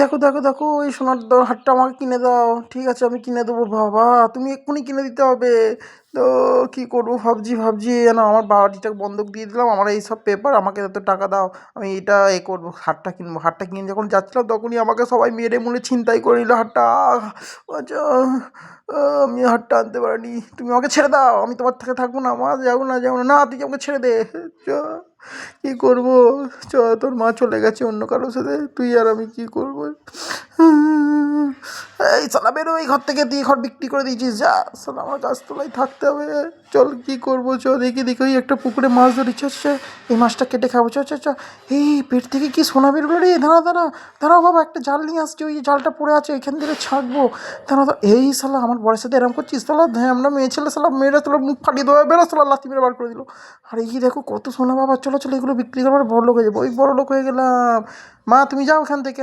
দেখো দেখো দেখো এই সোনার হারটা আমাকে কিনে দাও। ঠিক আছে আমি কিনে দেবো বাবা তুমি এক্ষুনি কিনে দিতে হবে। তো কী করব ভাবছি ভাবছি না আমার বাড়িটা বন্ধক দিয়ে দিলাম আমার এই সব পেপার আমাকে এত টাকা দাও আমি এটা এ করব হারটা কিনবো। হারটা কিনে যখন যাচ্ছিলাম তখনই আমাকে সবাই মেরে মুলে ছিনতাই করে নিল আহ, আচ্ছা আমি হাটটা আনতে পারিনি তুমি আমাকে ছেড়ে দাও আমি তোমার থেকে থাকব না মা যাব না যাব না না তুই আমাকে ছেড়ে দে। চ কী করব? চ, তোর মা চলে গেছে অন্য কারোর সাথে। তুই আর আমি কী করব? এই সালা বেরো এই ঘর থেকে তুই ঘর বিক্রি করে দিয়েছিস যা। সালা আমার গাছতলায় থাকতে হবে। চল, কী করব? চ দেখি দেখি ওই একটা পুকুরে মাছ ধরেছে হচ্ছে এই মাছটা কেটে খাব। চ চ এই পেট থেকে কি সোনা বেরোলো রে? দাঁড়া দাঁড়া, দাঁড়াও বাবা, একটা জাল নিয়ে আসছি, ওই জালটা পড়ে আছে, এখান থেকে ছাড়বো দাঁড়া এই সালা আমার বড়ের সাথে এরকম করছিস? সালা আমরা মেয়ে ছেলে সালা মেয়েরা তোলা মুখ ফাটিয়ে দেওয়া বেরো সালা লাথি মেরে বার করে দিল। আর, এই দেখো, কত সোনা বাবা, চলো চলো, এগুলো বিক্রি করবার বড় লোক হয়ে যাব। ওই বড় লোক হয়ে গেলাম। মা, তুমি যাও এখান থেকে।